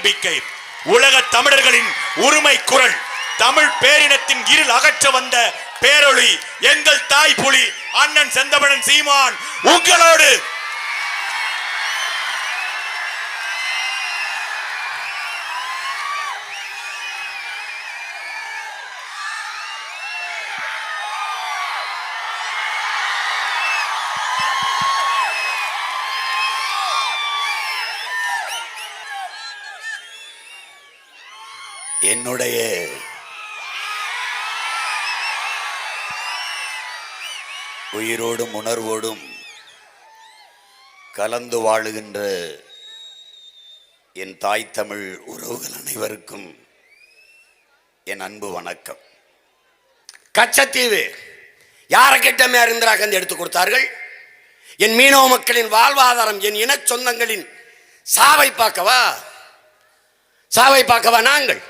நம்பிக்கை. உலக தமிழர்களின் உரிமை குரல். தமிழ் பேரினத்தின் இருள் அகற்ற வந்த பேரொளி. எங்கள் தாய் புலி அண்ணன் செந்தமிழன் சீமான் உங்களோடு என்னுடைய உயிரோடும் உணர்வோடும் கலந்து வாழுகின்ற என் தாய் தமிழ் உறவுகள் அனைவருக்கும் என் அன்பு வணக்கம். கச்சத்தீவு யாரை கிட்டமே இந்திரா காந்தி எடுத்து கொடுத்தார்கள்? என் மீனவ மக்களின் வாழ்வாதாரம் என் இன சொந்தங்களின் சாவை பார்க்கவா? சாவை பார்க்கவா நாங்கள்?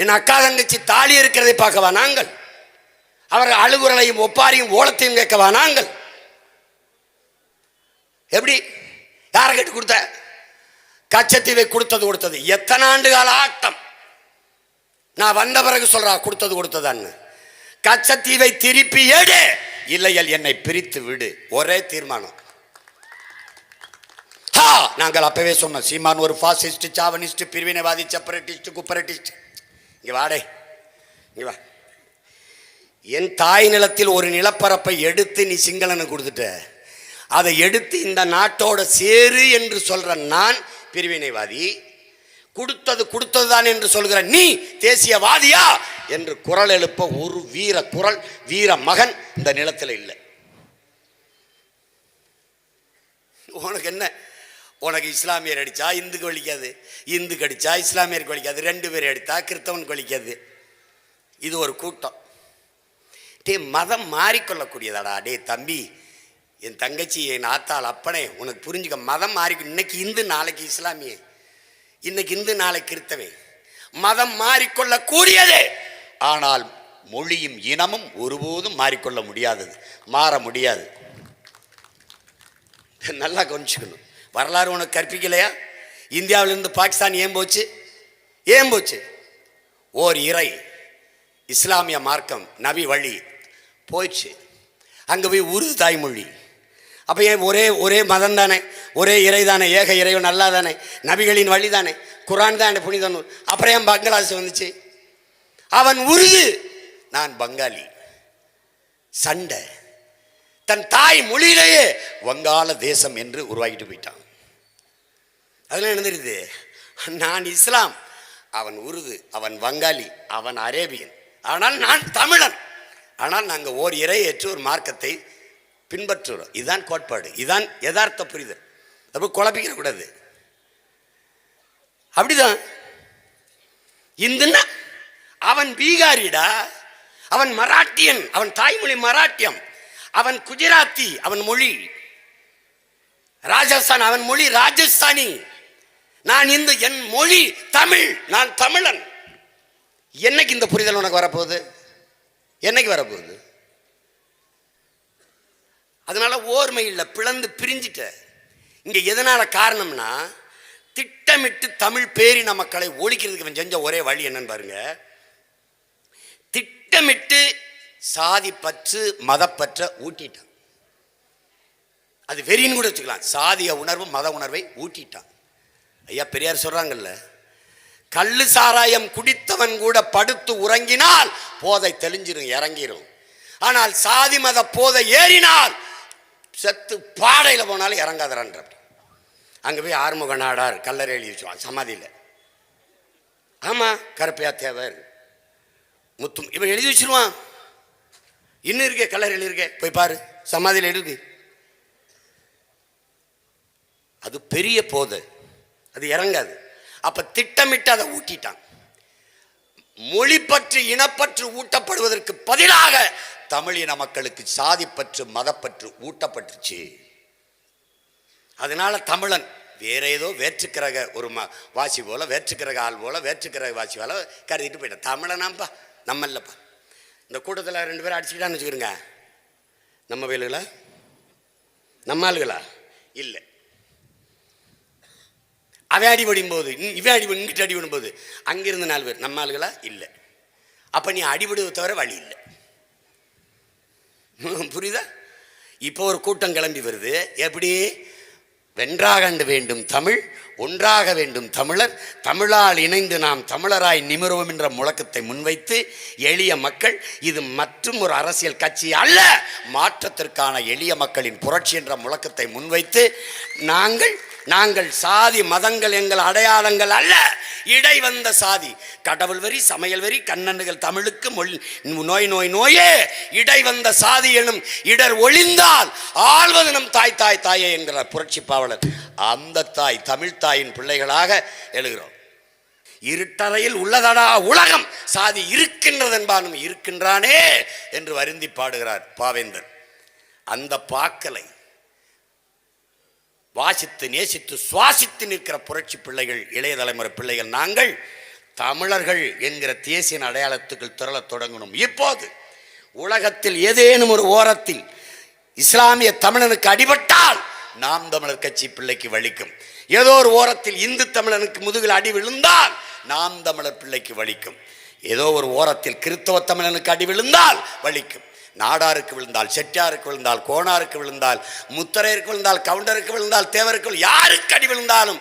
என் அக்கா தங்கச்சி தாலி இருக்கிறதை பார்க்கவா நாங்கள்? அவர் அழுகுறலையும் ஒப்பாரியும் ஓலத்தையும் கேட்கவா நாங்கள்? எப்படி? யாரை கேட்டு கொடுத்த? கச்சத்தீவை கொடுத்தது கொடுத்தது. எத்தனை ஆண்டு கால ஆட்டம்? நான் வந்த பிறகு சொல்றா கொடுத்தது கொடுத்ததான்னு. கச்சத்தீவை திருப்பி எடு. இல்லையல் என்னை பிரித்து விடு. ஒரே தீர்மானம். நாங்கள் அப்பவே சொன்னோம் சீமான் ஒரு பாசிஸ்ட் சாவனிஸ்ட் பிரிவினைவாதி செப்பரேட்டிஸ்ட் குப்பரேட்டிஸ்ட். இங்கே வாடே. இங்கே வா. என் தாய் நிலத்தில் ஒரு நிலப்பரப்பை எடுத்து நீ சிங்களனுக்கு கொடுத்துட்ட. அதை எடுத்து இந்த நாட்டோட சேரு என்று சொல்கிற நான் பிரிவினைவாதி கொடுத்தது கொடுத்ததுதான் என்று சொல்கிற நீ தேசியவாதியா என்று குரல் எழுப்ப ஒரு வீர குரல் வீர மகன் இந்த நிலத்தில் இல்லை. உனக்கு என்ன? உனக்கு இஸ்லாமியர் அடித்தா இந்துக்கு வலிக்காது இந்துக்கு அடித்தா இஸ்லாமியருக்கு வலிக்காது ரெண்டு பேர் அடித்தா கிறிஸ்தவனுக்கு வலிக்காது. இது ஒரு கூட்டம். டே மதம் மாறிக்கொள்ளக்கூடியதாடா. டே தம்பி என் தங்கச்சி என் ஆத்தாள் அப்பனே உனக்கு புரிஞ்சுக்க மதம் மாறி இன்னைக்கு இந்து நாளைக்கு இஸ்லாமிய. இன்னைக்கு இந்து நாளைக்கு கிறித்தவன் மதம் மாறிக்கொள்ளக்கூடியது. ஆனால் மொழியும் இனமும் ஒருபோதும் மாறிக்கொள்ள முடியாதது. மாற முடியாது. நல்லா கவனிச்சுக்கணும். வரலாறு உனக்கு கற்பிக்கலையா? இந்தியாவிலிருந்து பாகிஸ்தான் ஏன் போச்சு? ஏன் போச்சு? ஓர் இறை இஸ்லாமிய மார்க்கம் நபி வழி போயிடுச்சு. அங்கே போய் உருது தாய்மொழி. அப்போ ஏன் ஒரே ஒரே மதம் தானே ஒரே இறை தானே ஏக இறைவன் நல்லா தானே நபிகளின் வழி தானே குரான் தான் புனித நூல் அப்புறம் ஏன் பங்களாதேஷ் வந்துச்சு? அவன் உருது. நான் பங்காளி. சண்டை. தன் தாய் மொழியிலேயே வங்காள தேசம் என்று உருவாக்கிட்டு போயிட்டான். அதெல்லாம் என்ன தெரியுது? நான் இஸ்லாம். அவன் உருது அவன் வங்காளி அவன் அரேபியன். ஆனால் நான் தமிழன். ஆனால் நாங்கள் ஓர் இறை ஏற்று ஒரு மார்க்கத்தை பின்பற்றுகிறோம் இதுதான் கோட்பாடு. இதுதான் யதார்த்த புரிதல். அப்போ குழப்பிக்கிற கூடாது. அப்படிதான். இந்துன்னா அவன் பீகாரிடா அவன் மராட்டியன் அவன் தாய்மொழி மராட்டியம் அவன் குஜராத்தி அவன் மொழி. ராஜஸ்தான் அவன் மொழி ராஜஸ்தானி. நான் இந்த என் மொழி தமிழ். நான் தமிழன். என்னைக்கு இந்த புரிதல் உனக்கு வரப்போகுது? என்னைக்கு வரப்போகுது? அதனால ஓர்மையில் பிளந்து பிரிஞ்சிட்ட. இங்கே எதனால காரணம்னா திட்டமிட்டு தமிழ் பேரின மக்களை ஒழிக்கிறதுக்கு இவன் செஞ்ச ஒரே வழி என்னன்னு பாருங்க. திட்டமிட்டு சாதி பற்று மதப்பற்ற ஊட்டிட்டான். அது வெறின்னு கூட வச்சுக்கலாம். சாதிய உணர்வு மத உணர்வை ஊட்டிட்டான். ஐயா பெரியார் சொல்றாங்கல்ல கள்ளு சாராயம் குடித்தவன் கூட படுத்து உறங்கினால் போதை தெளிஞ்சிரும் இறங்கிரும். ஆனால் சாதி மத போதை ஏறினால் செத்து பாடையில் போனாலும் இறங்காதரான்ற அங்கே போய் ஆறுமுக நாடார் கல்லறை எழுதி வச்சுவான் சமாதியில். ஆமாம் கருப்பையா தேவர். முத்தும் இவன் எழுதி வச்சிருவான். இன்னும் இருக்கே கல்லறை எழுதியிருக்கே போய் பாரு சமாதியில் இருக்கு. அது பெரிய போதை. அது இறங்காது. அப்போ திட்டமிட்டு அதை ஊட்டிட்டான். மொழிப்பற்று இனப்பற்று ஊட்டப்படுவதற்கு பதிலாக தமிழ் இன மக்களுக்கு சாதிப்பற்று மதப்பற்று ஊட்டப்பட்டுச்சு அதனால தமிழன் வேற ஏதோ வேற்றுக்கிரக ஒரு ம வாசி போல வேற்றுக்கிரக ஆள் போல வேற்றுக்கிரக வாசி போல கருதிட்டு போயிட்டான். தமிழனாம்பா நம்ம இல்லைப்பா இந்த கூட்டத்தில் ரெண்டு பேரும் அடிச்சுக்கிட்டான்னு வச்சுக்கிறோங்க நம்ம வேலுகளா? நம்ம ஆளுகளா? இல்லை. அவன் அடி போது இவன் அடி இங்கிட்ட அடி போது அங்கிருந்து நாலு பேர் நம்ம ஆளுகளா? இல்லை. அப்போ நீ அடிபடுவதை தவிர வழி இல்லை. புரியுதா? இப்போ ஒரு கூட்டம் கிளம்பி வருது. எப்படி? வென்றாகண்டு வேண்டும் தமிழ் ஒன்றாக வேண்டும் தமிழர். தமிழால் இணைந்து நாம் தமிழராய் நிமிர்வோம் என்ற முழக்கத்தை முன்வைத்து எளிய மக்கள் இது மற்றும் ஒரு அரசியல் கட்சி அல்ல மாற்றத்திற்கான எளிய மக்களின் புரட்சி என்ற முழக்கத்தை முன்வைத்து நாங்கள் நாங்கள் சாதி மதங்கள் எங்கள் அடையாளங்கள் அல்ல. இடை வந்த சாதி. கடவுள் வரி சமையல் வரி கண்ணன்கள் தமிழுக்கு மொழி நோய் நோய் நோயே. இடை வந்த சாதி எனும் இடர் ஒளிந்தால் ஆழ்வது நம் தாய் தாய் தாயே என்கிறார் புரட்சி பாவலர். அந்த தாய் தமிழ் தாயின் பிள்ளைகளாக எழுகிறோம். இருட்டறையில் உள்ளதடா உலகம். சாதி இருக்கின்றது என்பானும் இருக்கின்றானே என்று வருந்தி பாடுகிறார் பாவேந்தர். அந்த பாக்கலை வாசித்து நேசித்து சுவாசித்து நிற்கிற புரட்சி பிள்ளைகள் இளைய தலைமுறை பிள்ளைகள் நாங்கள் தமிழர்கள் என்கிற தேசிய அடையாளத்துக்குள் திரளத் தொடங்கணும். இப்போது உலகத்தில் ஏதேனும் ஒரு ஓரத்தில் இஸ்லாமிய தமிழனுக்கு அடிபட்டால் நாம் தமிழர் கட்சி பிள்ளைக்கு வலிக்கும். ஏதோ ஒரு ஓரத்தில் இந்து தமிழனுக்கு முதுகில் அடி விழுந்தால் நாம் தமிழர் பிள்ளைக்கு வலிக்கும். ஏதோ ஒரு ஓரத்தில் கிறிஸ்தவ தமிழனுக்கு அடி விழுந்தால் வலிக்கும். நாடாருக்கு விழுந்தால் செட்டியாருக்கு விழுந்தால் கோணாருக்கு விழுந்தால் முத்தரையருக்கு விழுந்தால் கவுண்டருக்கு விழுந்தால் தேவருக்கு யாருக்கு அடி விழுந்தாலும்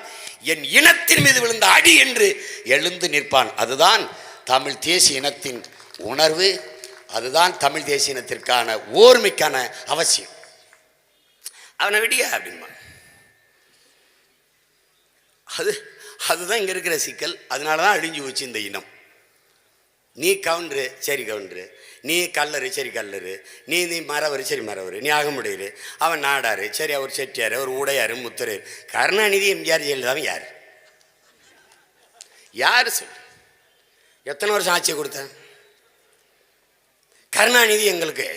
என் இனத்தின் மீது விழுந்த அடி என்று எழுந்து நிற்பான். அதுதான் தமிழ் தேசிய இனத்தின் உணர்வு. அதுதான் தமிழ் தேசிய இனத்திற்கான ஓர்மைக்கான அவசியம். அவனை விடிய அப்படின்பான் அது அதுதான் இங்கே இருக்கிற சிக்கல். அதனால தான் அழிஞ்சு போச்சு இந்த இனம். நீ கவுண்டரு சரி கவுண்டரு. நீ கல்லரு சரி கல்லரு. நீ நீ மரவர் சரி மரவர் நீ முடியல அவன் நாடாரு சரி அவர் செட்டியார் அவர் உடையாரு முத்தரு. கருணாநிதி எம்ஜிஆர் ஜெயலலிதாவும் யார்? யார் சொல்? எத்தனை வருஷம் ஆட்சியை கொடுத்தேன் கருணாநிதி எங்களுக்கு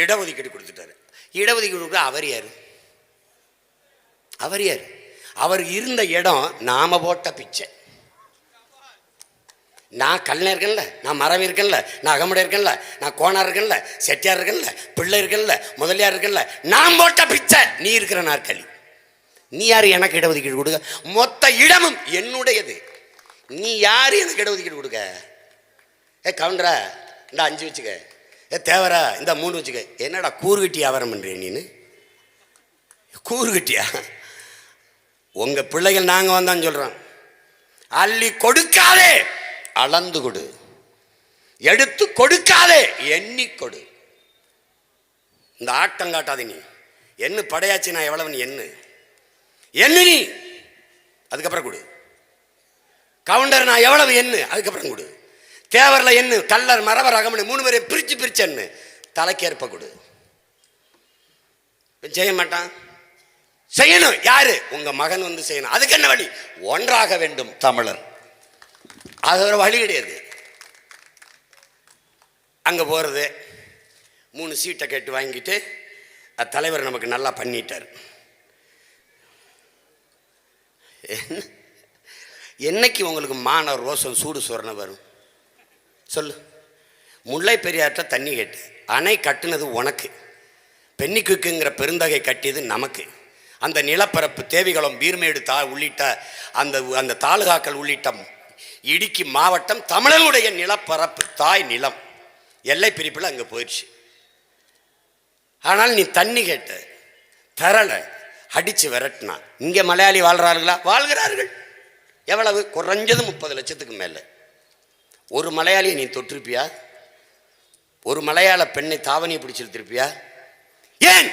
இடஒதுக்கீடு கொடுத்துட்டாரு. இடஒதுக்கீடு கொடுக்க அவர் யார்? அவர் யார்? அவர் இருந்த இடம் நாம போட்ட பிச்சை. நான் கல்லை இருக்கேன்ல நான் மரம் இருக்கேன்ல நான் அகமுடை இருக்கேன்ல நான் கோணார் இருக்கேன்ல செட்டியார் இருக்கேன்ல பிள்ளை இருக்கேன்ல முதலியார் இருக்கேன்ல நான் போட்ட பிச்சை நீ இருக்கிற நாற்காலி. நீ யார் எனக்கு இடஒதுக்கீடு கொடுக்க? மொத்த இடமும் என்னுடையது. நீ யார் எனக்கு இடஒதுக்கீடு கொடுக்க? ஏ கவுண்டரா இந்த அஞ்சு வச்சுக்க. ஏ தேவரா இந்த மூணு வச்சுக்க. என்னடா கூறுகட்டி வியாபாரம் பண்ணுறேன் நீனு? கூறுகட்டியா உங்கள் பிள்ளைகள் நாங்கள் வந்தான்னு சொல்கிறோம் அள்ளி கொடுக்காதே! அளந்து கொடு. எடுத்து கொடுக்காதே எண்ணி கொடு. இந்த ஆட்டம் காட்டாதே நீ. என்ன படையாச்சு நான் எவ்வளவு நீ என்ன என்ன நீ. அதுக்கப்புறம் கொடு. கவுண்டர் நான் எவ்வளவு என்ன அதுக்கப்புறம் கொடு. தேவரில் எண்ணு கல்லர் மரவர் அகமணி மூணு பேரை பிரிச்சு பிரிச்சு என்ன தலைக்கேற்ப கொடு. செய்ய மாட்டான்? செய்யணும். யாரு? உங்க மகன் வந்து செய்யணும். அதுக்கு என்ன வழி? ஒன்றாக வேண்டும் தமிழர். அது ஒரு வழி கிடையாது. அங்கே போகிறது மூணு சீட்டை கேட்டு வாங்கிட்டு தலைவர் நமக்கு நல்லா பண்ணிட்டார். என்னைக்கு உங்களுக்கு மான ரோசம் சூடு சொரண வரும்? சொல்லு. முல்லை பெரியாற்ற தண்ணி கேட்டு அணை கட்டுனது உனக்கு. பெண்ணிக்குங்கிற பெருந்தகை கட்டியது நமக்கு. அந்த நிலப்பரப்பு தேவிகுளம் பீர்மேடு தா உள்ளிட்ட அந்த அந்த தாலுகாக்கள் உள்ளிட்ட இடுக்கி மாவட்டம் தமிழனுடைய நிலப்பரப்பு தாய் நிலம். எல்லை பிரிப்பில் அங்கே போயிடுச்சு ஆனால் நீ தண்ணி கேட்ட தரலை அடிச்சு விரட்டினா. இங்கே மலையாளி வாழ்கிறார்களா வாழ்கிறார்கள். எவ்வளவு? குறைஞ்சது முப்பது லட்சத்துக்கு மேலே. ஒரு மலையாளியை நீ தொட்டிருப்பியா ஒரு மலையாள பெண்ணை தாவணியை பிடிச்சிருத்திருப்பியா ஏன்?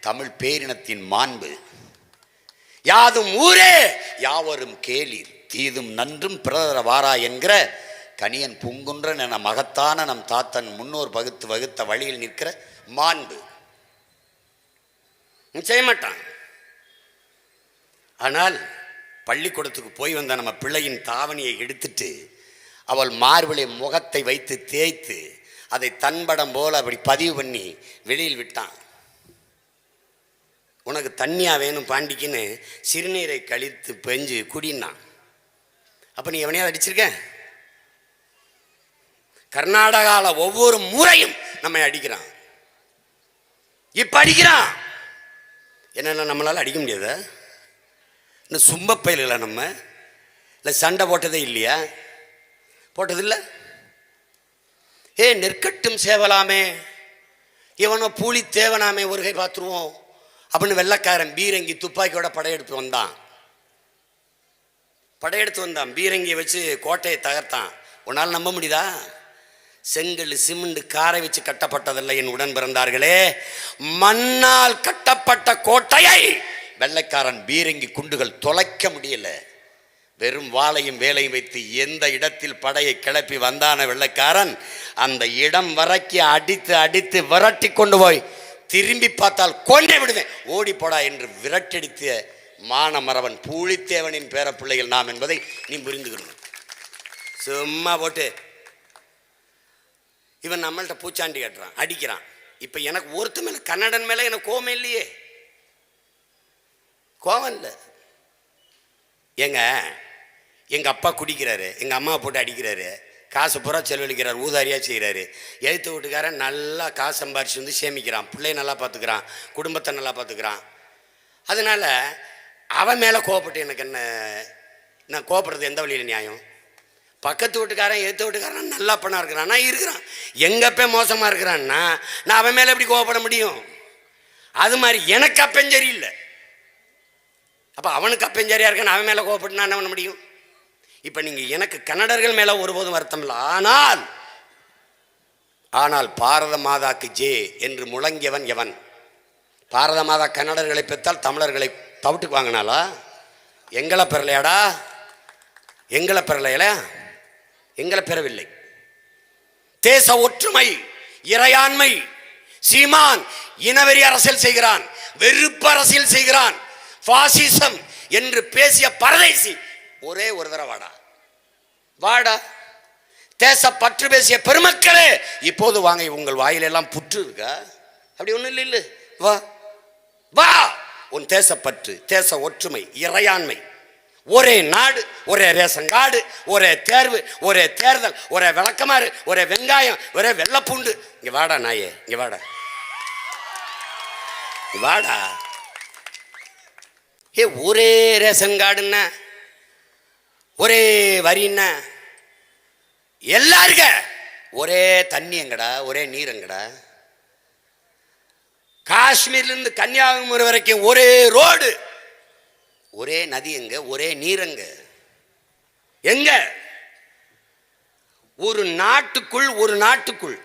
தமிழ் பேரினத்தின் மாண்பு. யாதும் ஊரே யாவரும் கேளீர். தீதும் நன்றும் பிறதர வாரா என்கிற கணியன் பூங்குன்றன் என மகத்தான நம் தாத்தன் முன்னோர் பகுத்து வகுத்த வழியில் நிற்கிற மாண்பு. செய்ய மாட்டான். ஆனால் பள்ளிக்கூடத்துக்கு போய் வந்த நம்ம பிள்ளையின் தாவணியை எடுத்துட்டு அவள் மார்பிளை முகத்தை வைத்து தேய்த்து அதை தன்படம் போல் அப்படி பதிவு பண்ணி வெளியில் விட்டான். உனக்கு தண்ணியா வேணும் பாண்டிக்குன்னு சிறுநீரை கழித்து பெஞ்சு குடினான். அப்போ நீ எவனையாவது அடிச்சிருக்க? கர்நாடகாவில் ஒவ்வொரு முறையும் நம்மை அடிக்கிறான். இப்போ அடிக்கிறான். என்னென்ன நம்மளால் அடிக்க முடியாது? இன்னும் சும்ப பயில்களா நம்ம? இல்லை சண்டை போட்டதே இல்லையா? போட்டதில்லை? ஏ நெற்கட்டும் சேவலாமே. இவனோ பூலி தேவனாமே ஒரு கை பார்த்துருவோம். அப்படின்னு வெள்ளைக்காரன் பீரங்கி துப்பாக்கியோட படையெடுத்து வந்தான். படையெடுத்து வந்தான். பீரங்கியை வச்சு கோட்டையை தகர்த்தான். உன்னால் நம்ப முடியுதா? செங்கல் சிமெண்ட் காரை வச்சு கட்டப்பட்டதில்லை என் உடன் பிறந்தார்களே. மண்ணால் கட்டப்பட்ட கோட்டையை வெள்ளைக்காரன் பீரங்கி குண்டுகள் தொலைக்க முடியல. வெறும் வாளையும் வேலையும் வைத்து எந்த இடத்தில் படையை கிளப்பி வந்தான வெள்ளைக்காரன் அந்த இடம் வரைக்கும் அடித்து அடித்து விரட்டி கொண்டு போய் திரும்பி பார்த்தால் கொண்டே விடுவேன். ஓடி போடா என்று விரட்டடித்த மானமரவன் பூழித்தேவனின் பேர பிள்ளைகள் நாம் என்பதை நீ புரிந்துக்கணும் சும்மா போட்டு. இவன் நம்மள்ட்ட பூச்சாண்டி கட்டுறான் அடிக்கிறான். இப்போ எனக்கு ஒருத்த மேலே கன்னடன் மேலே எனக்கு கோபம் இல்லையே. கோபம் இல்லை. ஏங்க எங்கள் அப்பா குடிக்கிறாரு எங்கள் அம்மா போட்டு அடிக்கிறாரு காசு பூரா செலவழிக்கிறார் ஊதாரியாக செய்கிறாரு எழுத்து வீட்டுக்காரன் நல்லா காசு சம்பாரிச்சு வந்து சேமிக்கிறான். பிள்ளைய நல்லா பார்த்துக்கிறான் குடும்பத்தை நல்லா பார்த்துக்கிறான் அதனால அவன் மேலே கோவப்பட்டு எனக்கு என்ன நான் கோவப்படுறது எந்த வழியில் நியாயம்? பக்கத்து வீட்டுக்காரன் எடுத்து வீட்டுக்காரன் நல்லா பண்ணா இருக்கிறான். நான் இருக்கிறான். எங்கப்பே மோசமாக இருக்கிறான்னா நான் அவன் மேலே எப்படி கோவப்பட முடியும்? அது மாதிரி எனக்கு அப்பன் சரியில்லை அப்போ அவனுக்கு அப்பஞ்சரியா இருக்கான்னு அவன் மேலே கோவப்பட்டு நான் என்ன பண்ண முடியும்? இப்போ நீங்கள் எனக்கு கன்னடர்கள் மேலே ஒருபோதும் வருத்தம் இல்லை. ஆனால் ஆனால் பாரத மாதாக்கு ஜே என்று முழங்கியவன் எவன்? பாரத மாதா கன்னடர்களை பெற்றால் தமிழர்களை தவிட்டுக்கு வாங்கினாளா? எங்களை பெறலையாடா? எங்களை பெறலையில? எங்களை பெறவில்லை. தேச ஒற்றுமை இறையாண்மை சீமான் இனவெறி அரசியல் செய்கிறான் வெறுப்பு அரசியல் செய்கிறான் பாசிசம் என்று பேசிய பரதேசி ஒரே ஒரு தடவை வாடா. வாடா. தேச பற்று பேசிய பெருமக்களே இப்போது வாங்க உங்கள் வாயிலெல்லாம் புற்று இருக்கா? அப்படி ஒன்றும் இல்லை இல்லை வா. வா. உன் தேசப்பற்று தேச ஒற்றுமை இறையாண்மை. ஒரே நாடு ஒரே ரேஷன் கார்டு ஒரே தேர்வு ஒரே தேர்தல் ஒரே விளக்கமாறு ஒரே வெங்காயம் ஒரே வெள்ளப்பூண்டு. இங்க வாடா நாயே இங்கே வாடா. வாடா. ஏ ஒரே ரேஷன் கார்டுன்னா ஒரே வரின்னா எல்லாருக்க? ஒரே தண்ணி எங்கடா? ஒரே நீர் எங்கடா? காஷ்மீர்லேருந்து கன்னியாகுமரி வரைக்கும் ஒரே ரோடு. ஒரே நதி எங்க? ஒரே நீர் எங்க? எங்க? ஒரு நாட்டுக்குள் ஒரு நாட்டுக்குள்.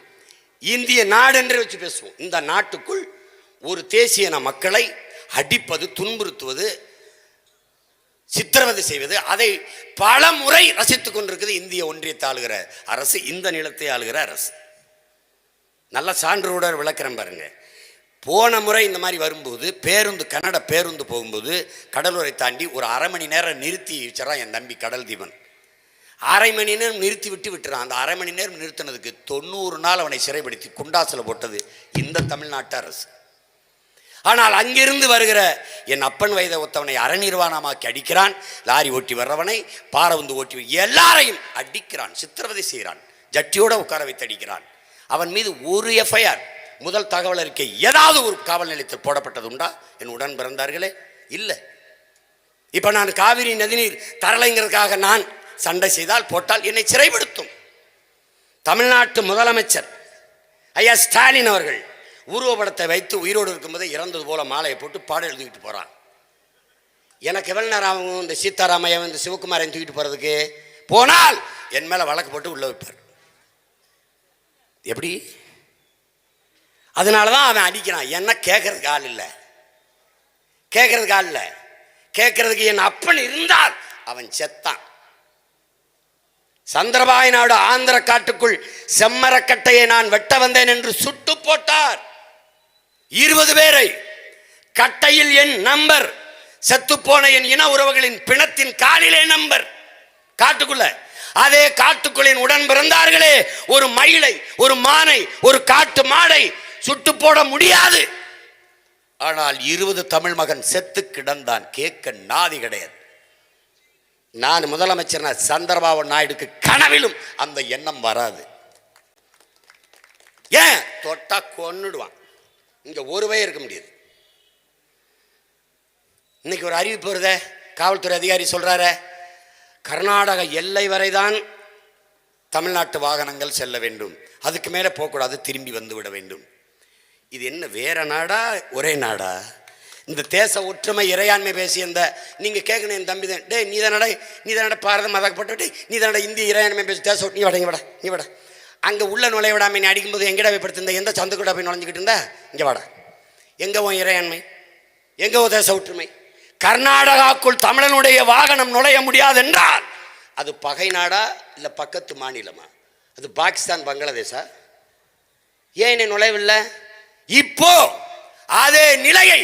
இந்திய நாடு என்று வச்சு பேசுவோம். இந்த நாட்டுக்குள் ஒரு தேசியன மக்களை அடிப்பது துன்புறுத்துவது சித்திரவதை செய்வது அதை பல முறை ரசித்துக் கொண்டிருக்குது இந்திய ஒன்றியத்தை ஆளுகிற அரசு இந்த நிலத்தை ஆளுகிற அரசு. நல்ல சான்றோட விளக்கிறேன் பாருங்க. போன முறை இந்த மாதிரி வரும்போது பேருந்து கன்னட பேருந்து போகும்போது கடலூரை தாண்டி ஒரு அரை மணி நேரம் நிறுத்தி வச்சிடறான் என் தம்பி கடல் தீபன். அரை மணி நேரம் நிறுத்தி விட்டு விட்டுறான். அந்த அரை மணி நேரம் நிறுத்தினதுக்கு தொண்ணூறு நாள் அவனை சிறைப்படுத்தி குண்டாசில் போட்டது இந்த தமிழ்நாட்டு அரசு. ஆனால் அங்கிருந்து வருகிற என் அப்பன் வயதை ஒத்தவனை அறநிர்வாணமாக்கி அடிக்கிறான். லாரி ஓட்டி வர்றவனை பாரவுந்து ஓட்டி எல்லாரையும் அடிக்கிறான் சித்திரவதை செய்கிறான். ஜட்டியோட உட்கார வைத்து அடிக்கிறான். அவன் மீது ஒரு எஃப்ஐஆர் முதல் தகவல் அறிக்கை ஏதாவது ஒரு காவல் நிலையத்தில் போடப்பட்டது உண்டா? என் உடன் பிறந்தார்களே இல்லை. இப்போ நான் காவிரி நதிநீர் தரலைங்கிறதுக்காக நான் சண்டை செய்தால் போட்டால் என்னை சிறைப்படுத்தும். தமிழ்நாட்டு முதலமைச்சர் ஐயா ஸ்டாலின் அவர்கள் உருவப்படத்தை வைத்து உயிரோடு இருக்கும்போதே இறந்தது போல மாலையை போட்டு பாடம் எழுதிக்கிட்டு போகிறான் எனக்கு எவ்வளோ நேரம் ஆகும் இந்த சீதாராமையன் இந்த சிவகுமாரையும் தூக்கிட்டு போகிறதுக்கு போனால் என் மேலே வழக்கு போட்டு உள்ள வைப்பார். எப்படி? அதனால தான் அவன் அடிக்கிறான். என்ன கேட்கறதுக்கு ஆள் இல்லை. கேட்கறதுக்கு ஆள் இல்லை. கேட்கறதுக்கு என் அப்பன் இருந்தால் அவன் செத்தான். சந்திரபாய் நாடு ஆந்திர காட்டுக்குள் செம்மரக்கட்டையை நான் வெட்ட வந்தேன் என்று சுட்டு போட்டார். இருபது பேரை. கட்டையில் என் நம்பர். செத்துப்போன என் இன உறவுகளின் பிணத்தின் காலிலே நம்பர். காட்டுக்குள்ள. அதே காட்டுக்குள்ளின் உடன் பிறந்தார்களே. ஒரு மயிலை ஒரு மானை ஒரு காட்டு மாடை சுட்டு போட முடியாது. ஆனால் இருபது தமிழ் மகன் செத்து கிடந்தான். கேட்க நாதி கிடையாது. நான் முதலமைச்சர் சந்திரபாபு நாயுடுக்கு கனவிலும் அந்த எண்ணம் வராது. ஏன்? தொட்டா கொன்னுடுவான். இங்க ஒருவே இருக்க முடியாது. இன்னைக்கு ஒரு அறிவிப்பு வருதே. காவல்துறை அதிகாரி சொல்றாரு கர்நாடக எல்லை வரைதான் தமிழ்நாட்டு வாகனங்கள் செல்ல வேண்டும். அதுக்கு மேலே போகக்கூடாது திரும்பி வந்து விட வேண்டும். இது என்ன வேற நாடா ஒரே நாடா? இந்த தேச ஒற்றுமை இறையாண்மை பேசியிருந்த இந்த நீங்க கேட்கணும் என் தம்பி தான். டே நீ தானடா நீ தானடா பாரத மதாக்கப்பட்டு டே நீ தானடா இந்திய இறையாண்மை பேசி தேச நீ வட இங்கே வட நீ வட. அங்கே உள்ள நுழைய நீ அடிக்கும்போது எங்கடா போய் படுத்திருந்த? எந்த சந்துக்கூட போய் நுழைஞ்சிக்கிட்டு இருந்தா? இங்கே வாடா. எங்கே உன் இறையாண்மை? எங்கே தேச ஒற்றுமை? கர்நாடகாக்குள் தமிழனுடைய வாகனம் நுழைய முடியாது என்றால் அது பகை நாடா இல்லை பக்கத்து மாநிலமா? அது பாகிஸ்தான் பங்களாதேஷா? ஏன் என்னை நுழைவில்லை? இப்போ அதே நிலையை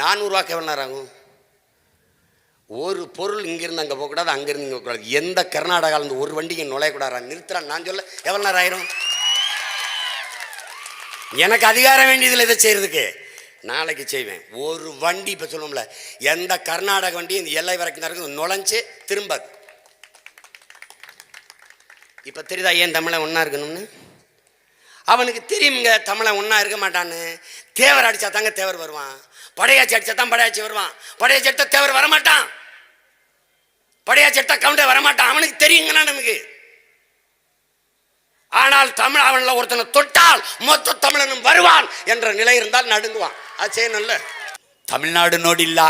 நான் உருவாக்க எவ்வளோ நேரம் ஆகும்? ஒரு பொருள் இங்கிருந்து அங்கே போகக்கூடாது அங்கிருந்து இங்கே போகக்கூடாது எந்த கர்நாடகாவிலிருந்து ஒரு வண்டிக்கு இங்கே நுழையக்கூடாது நிறுத்துறான் நான் சொல்ல எவ்வளோ நேரம் ஆயிரும்? எனக்கு அதிகாரம் வேண்டியதில் இதை செய்யறதுக்கு? நாளைக்கு செய்வேன். ஒரு வண்டி இப்போ சொல்லுவோம்ல எந்த கர்நாடக வண்டி இந்த எல்லை வரைக்கும் தான் நுழைஞ்சு திரும்ப. இப்போ தெரியுதா ஏன் தமிழை ஒன்றா இருக்கணும்னு? அவனுக்கு தெரியுங்க தமிழன் ஒன்றா இருக்க மாட்டான்னு. தேவர் அடித்தா தாங்க தேவர் வருவான். படையாச்சி அடித்தா தான் படையாச்சி வருவான். படையாச்சி எடுத்தால் தேவர் வரமாட்டான். படையாச்சி எடுத்தால் கவுண்டர் வரமாட்டான். அவனுக்கு தெரியுங்கண்ணா நமக்கு. ஆனால் தமிழ் அவனில் ஒருத்தனை தொட்டால் மொத்த தமிழனும் வருவான் என்ற நிலை இருந்தால் நடுங்குவான். அது செய்யணும்ல. தமிழ்நாடு நோடில்லா.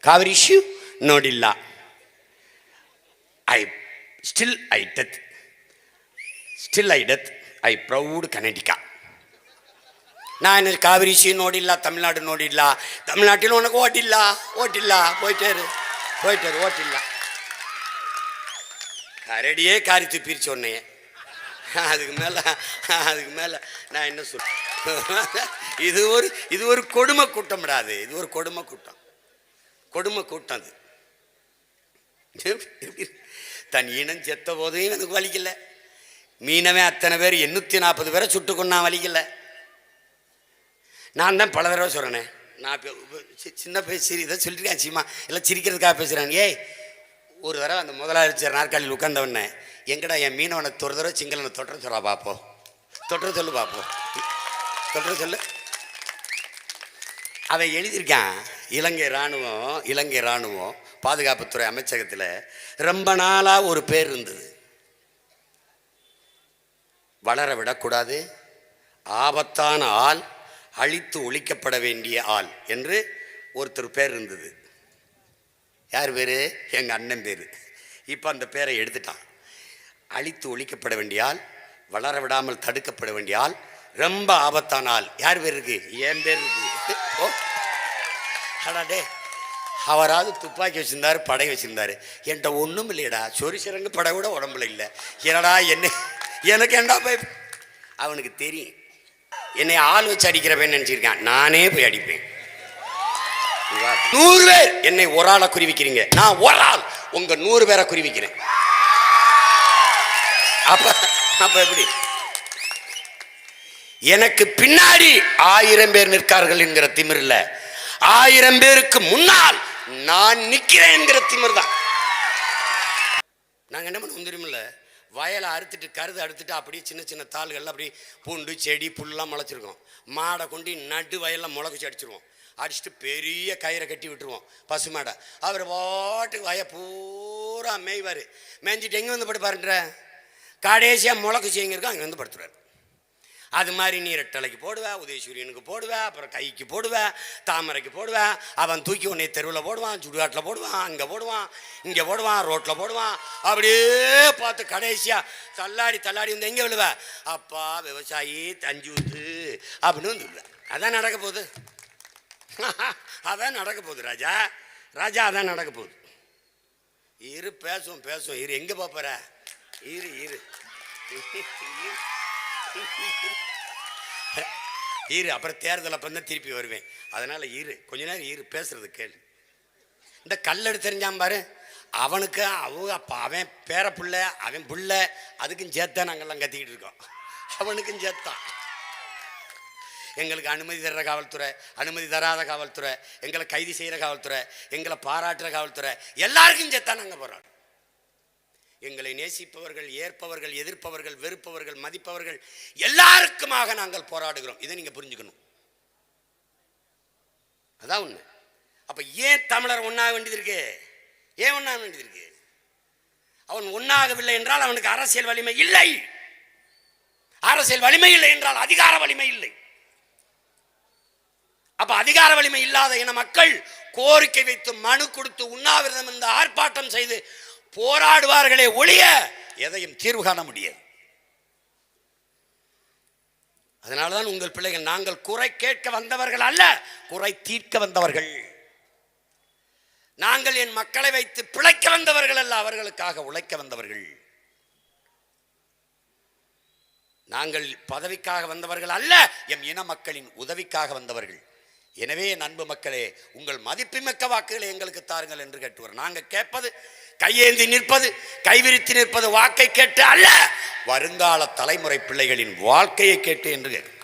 Kaveri issue நோடில்லா. I still I death still I death I proud Kannadiga ನಾನು ಕಾವೇರಿ ಸೀ ನೋಡಿಲ್ಲ தமிழ்நாடு ನೋಡಿಲ್ಲ தமிழ்நாட்டில் உனக்கு ஓட்டில்ல ஓட்டில்ல போயிட்டாரு போயிட்டாரு ஓட்டில்ல. கரடியே காரி பிரிச்சு உன்னையே. அதுக்கு மேலே அதுக்கு மேலே நான் என்ன சொல் இது ஒரு இது ஒரு கொடுமை கூட்டம் விடாது இது ஒரு கொடுமை கூட்டம். கொடுமை கூட்டம் அது. தன் இனம் செத்த போதையும் எனக்கு வலிக்கல. மீனவன் அத்தனை பேர் எண்ணூற்றி நாற்பது பேரை சுட்டு கொண்டா வலிக்கல. நான் தான் பல தடவை சொல்கிறேனே நான் சின்ன பேசி இதை சொல்லியிருக்கேன் சீமா. எல்லாம் சிரிக்கிறதுக்காக பேசுகிறேன் ஏய் ஒரு தடவை அந்த முதலாளிச்சர் நாற்காலியில் உட்காந்தவொடனே எங்கடா என் மீனவனை ஒரு தடவை சிங்களனை தொட்டுற சொல்ல பார்ப்போம் தொட்டுற சொல்லு பார்ப்போம் தொட்டுற சொல்லு. அவன் எழுதியிருக்கான் இலங்கை இராணுவம் இலங்கை இராணுவம் பாதுகாப்புத்துறை அமைச்சகத்தில் ரொம்ப நாளாக ஒரு பேர் இருந்தது. வளர விடக்கூடாது. ஆபத்தான ஆள் அழித்து ஒழிக்கப்பட வேண்டிய ஆள் என்று ஒருத்தர் பேர் இருந்தது. யார் பேர்? எங்கள் அண்ணன் பேர். இப்போ அந்த பேரை எடுத்துட்டான். அழித்து ஒழிக்கப்பட வேண்டிய ஆள் வளர விடாமல் தடுக்கப்பட வேண்டிய ஆள் ரொம்ப ஆபத்தான ஆள். யார் பேர் இருக்கு? என் பேர் இருக்கு. ஓ. அடாடே. அவராவது துப்பாக்கி வச்சிருந்தாரு படை வச்சுருந்தாரு. என்கிட்ட ஒன்றும் இல்லையடா. சொரி சிறங்கு படை கூட உடம்புல இல்லை. என்னடா என்ன எனக்கு ஏன்டா போய் அவனுக்கு தெரியும். என்னை ஆள் வச்சு அடிக்கிறவன் நினச்சிருக்கான். நானே போய் அடிப்பேன். நூறு பேர் என்னை ஒரு ஆளை குறிவிக்கிறீங்க. நான் ஒரு ஆள். உங்க நூறு பேரை குறிவிக்கிறேன். அப்ப அப்ப எப்படி? எனக்கு பின்னாடி ஆயிரம் பேர் நிற்கார்கள் என்கிற திமிர் ஆயிரம் பேருக்கு முன்னால் நான் நிற்கிறேன் என்கிற திமிர் தான். நாங்கள் என்ன பண்ணுவோம் தெரியுமில்ல வயலை அறுத்துட்டு கருது அறுத்துட்டு அப்படியே சின்ன சின்ன தாள்கள் அப்படியே பூண்டு செடி புல்லாம் முளைச்சிருக்கோம். மாடை கொண்டு நடு வயலில் முளைச்சி அடிச்சிருவோம். அடிச்சுட்டு பெரிய கயிறை கட்டி விட்டுருவோம். பசு மாடை. அவர் பாட்டுக்கு வய பூரா மேய்வார். மேய்ஞ்சிட்டு எங்கே வந்து படுப்பாருன்ற? கடைசியாக முளைக்கு செய்யுங்க இருக்கோம் அங்கே வந்து படுத்துருவார். அது மாதிரி நீ ரெட்டலைக்கு போடுவேன் உதயசூரியனுக்கு போடுவேன் அப்புறம் கைக்கு போடுவேன் தாமரைக்கு போடுவேன் அவன் தூக்கி உன்னை தெருவில் போடுவான் சுடுகாட்டில் போடுவான் அங்கே போடுவான் இங்கே போடுவான் ரோட்டில் போடுவான் அப்படியே பார்த்து கடைசியாக தள்ளாடி தள்ளாடி வந்து எங்கே விழுவ? அப்பா விவசாயி தஞ்சு ஊத்து அப்படின்னு வந்து விழுவ. அதான் நடக்க போகுது. அதான் நடக்க போகுது ராஜா. ராஜா அதான் நடக்க போகுது. இரு பேசுவோம் பேசுவோம். இரு எங்கே பார்ப்பற இரு இரு. இரு. அப்புறம் தேர்தல் அப்போ தான் திருப்பி வருவேன். அதனால இரு கொஞ்ச நேரம் இரு பேசுறது கேளு. இந்த கல்லெடு தெரிஞ்சான் பாரு. அவனுக்கு அவங்க அப்பா அவன் பேர புள்ள அவன் புள்ள அதுக்கும் சேர்த்தான் நாங்கெல்லாம் கத்திக்கிட்டு இருக்கோம். அவனுக்கும் சேர்த்தான். எங்களுக்கு அனுமதி தர்ற காவல்துறை அனுமதி தராத காவல்துறை எங்களை கைது செய்கிற காவல்துறை எங்களை பாராட்டுற காவல்துறை எல்லாருக்கும் சேர்த்தான் நாங்கள் போகிறோம் எங்களை நேசிப்பவர்கள் ஏற்பவர்கள் எதிர்ப்பவர்கள் வெறுப்பவர்கள் மதிப்பவர்கள் எல்லாருக்குமாக நாங்கள் போராடுகிறோம். இதை நீங்க புரிஞ்சுக்கணும். அதான் ஒன்று அப்ப ஏன் தமிழர் ஒன்றாக வேண்டியது இருக்கு? ஏன் ஒன்றாக வேண்டியது இருக்கு? அவன் ஒண்ணாகவில்லை என்றால் அவனுக்கு அரசியல் வலிமை இல்லை. அரசியல் வலிமை இல்லை என்றால் அதிகார வலிமை இல்லை. அப்ப அதிகார வலிமை இல்லாத இன மக்கள் கோரிக்கை வைத்து மனு கொடுத்து உண்ணாவிரதம் இந்த ஆர்ப்பாட்டம் செய்து போராடுவார்களே ஒழிய எதையும் தீர்வு காண முடியாது. அதனாலதான் உங்கள் பிள்ளைகள் நாங்கள் குறை கேட்க வந்தவர்கள் அல்ல குறை தீர்க்க வந்தவர்கள். நாங்கள் என் மக்களை வைத்து பிழைக்க வந்தவர்கள் அல்ல அவர்களுக்காக உழைக்க வந்தவர்கள். நாங்கள் பதவிக்காக வந்தவர்கள் அல்ல எம் இன மக்களின் உதவிக்காக வந்தவர்கள். எனவே என் அன்பு மக்களே உங்கள் மதிப்புமிக்க வாக்குகளை எங்களுக்கு தாருங்கள் என்று கேட்டுவார். நாங்கள் கேட்பது கையேந்தி நிற்பது கைவிரித்து நிற்பது வாக்கை கேட்டு அல்ல. வருங்கால தலைமுறை பிள்ளைகளின் வாழ்க்கையை கேட்டு என்று